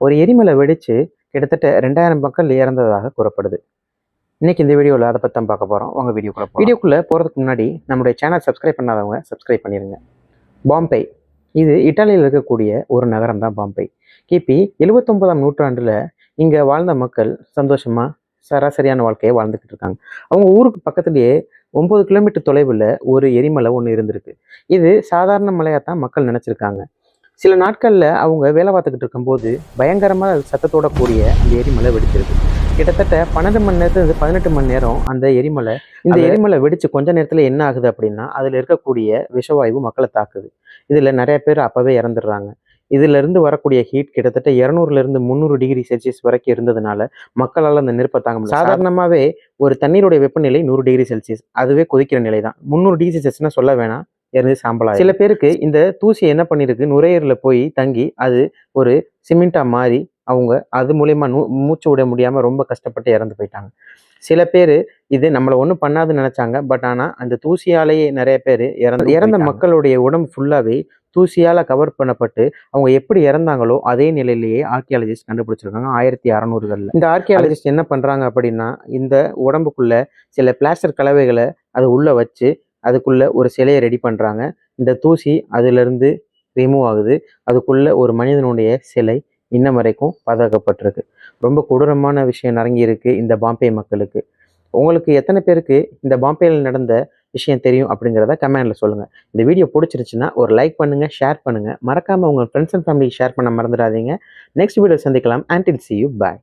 ஒரு எரிமலை வெடித்து கிட்டத்தட்ட ரெண்டாயிரம் மக்கள் இறந்ததாக கூறப்படுது. இன்றைக்கி இந்த வீடியோவில் அதை பற்றி தான் பார்க்க போகிறோம் உங்க வீடியோக்குள்ள வீடியோக்குள்ளே போகிறதுக்கு முன்னாடி நம்முடைய சேனல் சப்ஸ்கிரைப் பண்ணாதவங்க சப்ஸ்கிரைப் பண்ணிடுங்க பாம்பே. இது இட்டாலியில் இருக்கக்கூடிய ஒரு நகரம் தான் பாம்பே. கிபி எழுபத்தொன்பதாம் நூற்றாண்டில் இங்கே வாழ்ந்த மக்கள் சந்தோஷமாக சராசரியான வாழ்க்கையை வாழ்ந்துக்கிட்டு இருக்காங்க. அவங்க ஊருக்கு பக்கத்துலேயே ஒம்பது கிலோமீட்டர் தொலைவில் ஒரு எரிமலை ஒன்று இருந்திருக்கு. இது சாதாரண மலையாக தான் மக்கள் நினச்சிருக்காங்க. சில நாட்களில் அவங்க வேலை பார்த்துக்கிட்டு இருக்கும்போது பயங்கரமாக சத்தத்தோட கூடிய அந்த எரிமலை வெடிச்சிருக்கு. கிட்டத்தட்ட பன்னெண்டு மணி நேரத்துலேருந்து பதினெட்டு மணி நேரம் அந்த எரிமலை இந்த எரிமலை வெடிச்சு கொஞ்ச நேரத்தில் என்ன ஆகுது அப்படின்னா அதில் இருக்கக்கூடிய விஷவாயு மக்களை தாக்குது. இதில் நிறைய பேர் அப்போவே இறந்துடுறாங்க. இதுல இருந்து வரக்கூடிய ஹீட் கிட்டத்தட்ட இரநூறுல இருந்து முந்நூறு டிகிரி செல்சியஸ் வரைக்கும் இருந்ததுனால மக்களால் அந்த நெருப்பை தாங்க முடியல. சாதாரணமாகவே ஒரு தண்ணீருடைய வெப்பநிலை நூறு டிகிரி செல்சியஸ் அதுவே கொதிக்கிற நிலை தான் முந்நூறு டிகிரி செல்சியஸ்னா சொல்ல வேணாம். இருந்து சாம்பலா சில பேருக்கு இந்த தூசி என்ன பண்ணிருக்கு? நுரையீரல போய் தங்கி அது ஒரு சிமெண்டா மாறி அவங்க அது மூலயமா நூ மூச்சு விட முடியாம ரொம்ப கஷ்டப்பட்டு இறந்து போயிட்டாங்க. சில பேர் இது நம்மளை ஒன்றும் பண்ணாதுன்னு நினைச்சாங்க. பட் ஆனால் அந்த தூசியாலேயே நிறைய பேர் இறந்து இறந்த மக்களுடைய உடம்பு ஃபுல்லாகவே தூசியால் கவர் பண்ணப்பட்டு அவங்க எப்படி இறந்தாங்களோ அதே நிலையிலேயே ஆர்கியாலஜிஸ்ட் கண்டுபிடிச்சிருக்காங்க. ஆயிரத்தி அறநூறுகளில். இந்த ஆர்கியாலஜிஸ்ட் என்ன பண்ணுறாங்க அப்படின்னா இந்த உடம்புக்குள்ள சில பிளாஸ்டர் கலவைகளை அது உள்ளே வச்சு அதுக்குள்ள ஒரு சிலையை ரெடி பண்ணுறாங்க இந்த தூசி அதிலிருந்து ரிமூவ் ஆகுது. அதுக்குள்ள ஒரு மனிதனுடைய சிலை இன்ன வரைக்கும் பாதுகாக்கப்பட்டிருக்கு. ரொம்ப கொடூரமான விஷயம் நிறைஞ்சி இருக்குது இந்த பாம்பே மக்களுக்கு. உங்களுக்கு எத்தனை பேருக்கு இந்த பாம்பேயில் நடந்த விஷயம் தெரியும் அப்படிங்கிறத கமெண்டில் சொல்லுங்கள் இந்த வீடியோ பிடிச்சிருச்சுன்னா ஒரு லைக் பண்ணுங்கள் ஷேர் பண்ணுங்க. மறக்காம உங்கள் ஃப்ரெண்ட்ஸ் அண்ட் ஃபேமிலிக்கு ஷேர் பண்ண மறந்துடாதீங்க. நெக்ஸ்ட் வீடியோ சந்திக்கலாம். Until see you bye